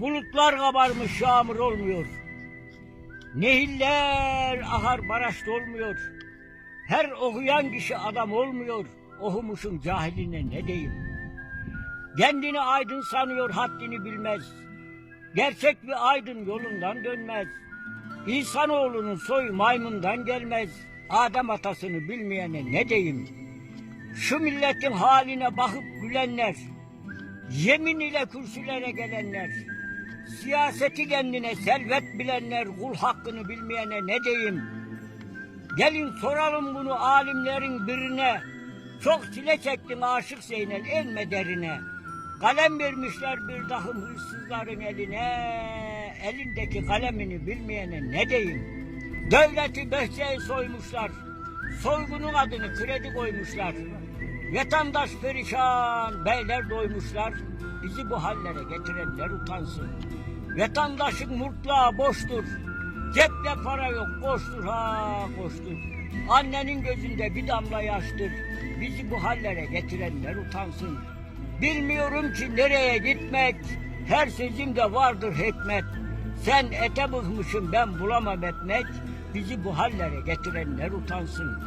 Bulutlar kabarmış yağmur olmuyor. Nehirler ahar baraj dolmuyor. Her okuyan kişi adam olmuyor. Okumuşun cahiline ne diyeyim. Kendini aydın sanıyor haddini bilmez. Gerçek bir aydın yolundan dönmez. İnsanoğlunun soyu maymundan gelmez. Adem atasını bilmeyene ne diyeyim. Şu milletin haline bakıp gülenler, yemin ile kürsülere gelenler, siyaseti kendine servet bilenler, kul hakkını bilmeyene ne diyeyim. Gelin soralım bunu alimlerin birine. Çok çile çektim aşık Zeynel elme derine. Kalem vermişler bir takım hırsızların eline. Elindeki kalemini bilmeyene ne diyeyim. Devleti behçeyi soymuşlar. Soygunun adını kredi koymuşlar. Vatandaş perişan, beyler doymuşlar. Bizi bu hallere getirenler utansın. Vatandaşın murtlağı boştur. Cepte para yok, koştur ha koştur. Annenin gözünde bir damla yaştır. Bizi bu hallere getirenler utansın. Bilmiyorum ki nereye gitmek. Her sözümde vardır hikmet. Sen ete bıkmışım ben bulamam etmek. Bizi bu hallere getirenler utansın.